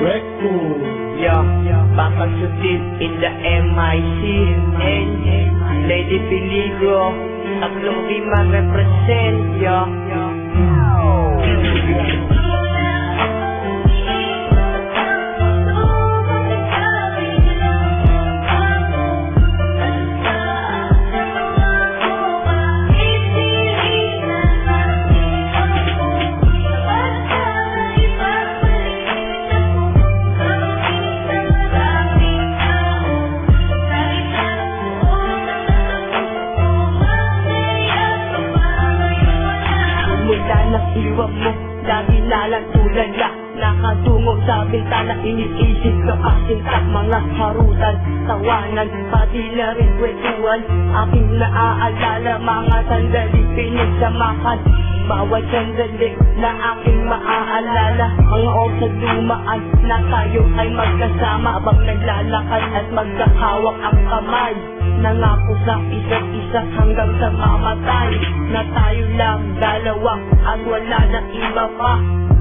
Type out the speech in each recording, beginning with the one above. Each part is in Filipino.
Record. Yeah, Papa Sutil in the MIC And Lady Peligro Tatlong lima represent Yeah iwan mo Lagi na lang tulala Nakatungo sa bintana Iniisip ka pasinta Mga harutan. Tawanan Pati na rin kwentuhan. Aking naaalala Mga sandali Pinagsamahan Bawat sandali Na aking maaalala Mga oras dumaan Na tayo ay magkasama. Abang naglalakad At magkahawak ang kamay Nangako sa isa't isa hanggang sa mamatay Na tayo lang dalawa at wala na iba pa.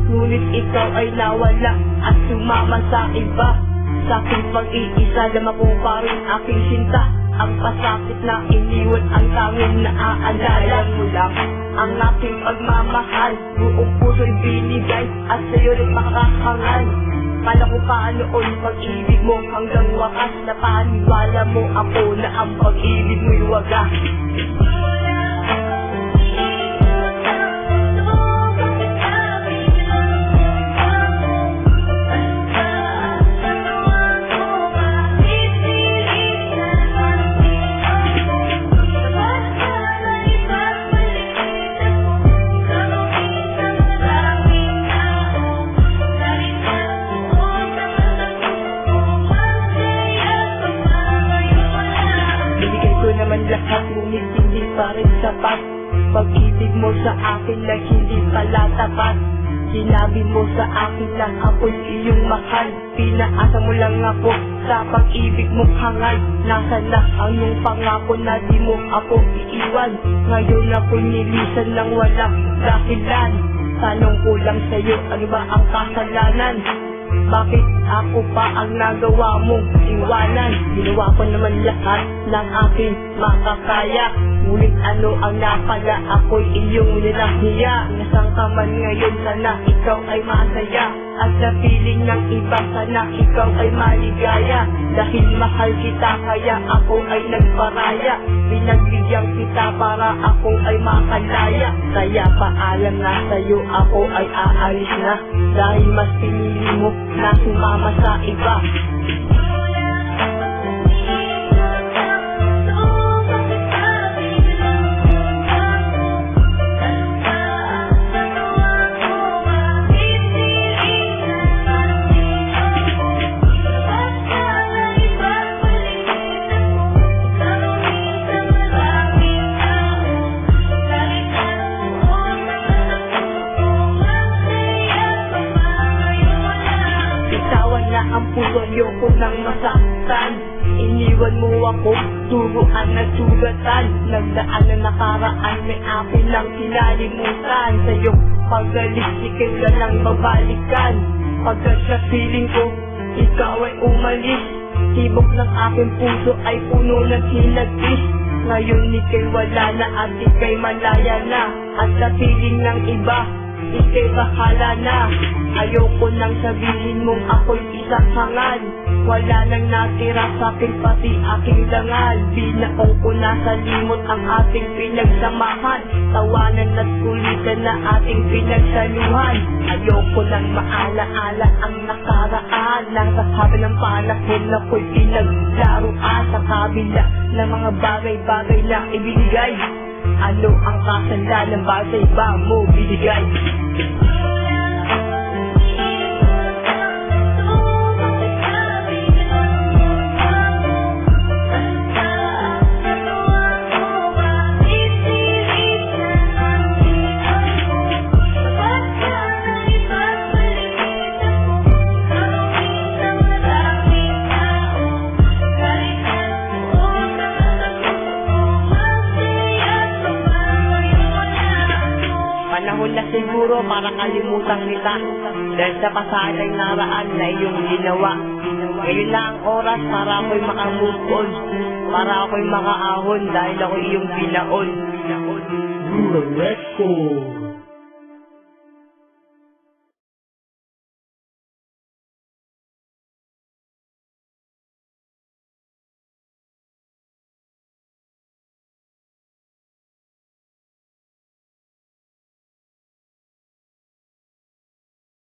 Ngunit ikaw ay nawala at sumama sa iba. Sa aking pag-iisa naman ko pa rin aking sinta Ang pasakit na iniwan ang tanging naaalala mo lang. Ang aking pagmamahal Buong puso'y binigay at sa'yo rin makakahangal Kala ko paanoon pag-ibig mo hanggang wakas Na paniwala mo ako na ang pag-ibig mo'y wagas lahat ngunit hindi pa rin sapat Pag-ibig mo sa akin na hindi pala tapat Sinabi mo sa akin lang ako'y iyong mahal. Pinaasa mo lang ako sa pag-ibig mong hangal Nasaan na ang iyong pangako na di mo ako iiwan. Ngayon ako'y nilisan ng walang dahilan. Tanong ko lang sa'yo, ano ba ang kasalanan? Bakit ako pa ang nagawa mong iwanan? Ginawa ko naman lahat ng aking makakaya. Ngunit ano ang napala? Ako'y iyong nirahiya Nasang ka man ngayon sana ikaw ay masaya. At sa piling ng iba sana ikaw ay maligaya. Dahil mahal kita kaya ako ay nagparaya. Pinagbigyan kita para ako ay makalaya Kaya paalam na sa'yo ako ay aalis na. Dahil mas pinili mo na sumama sa iba puso ayoko nang masaktan Iniwan mo ako, duruan at sugatan Nagdaan na nakaraan, may akin lang kinalimutan. Sa'yo pagalit, ikaw na lang babalikan. Pagkat sa feeling ko, ikaw ay umalis. Tibok ng aking puso ay puno ng hinagis Ngayon ikay wala na at ikay malaya na. At sa piling ng iba, ikay bahala na. Ayoko nang sabihin mong ako'y isang hangal Wala nang natira sa akin pati aking dangal. Binaong ko na sa limot ang ating pinagsamahan. Tawanan at kulitan na ating pinagsaluhan. Ayoko nang maalaala ang nakaraan. Nasa haba ng panahon na ko'y pinaglaruan. Sa kabila ng mga bagay-bagay na ibinigay Ano ang kasalanan ba sa iba mo binigay? Siguro para kalimutan kita Dahil sa pasadang naraan na iyong ginawa Ngayon lang ang oras para ako'y makamove on Para ako'y makaahon dahil ako iyong binaon Rural Record.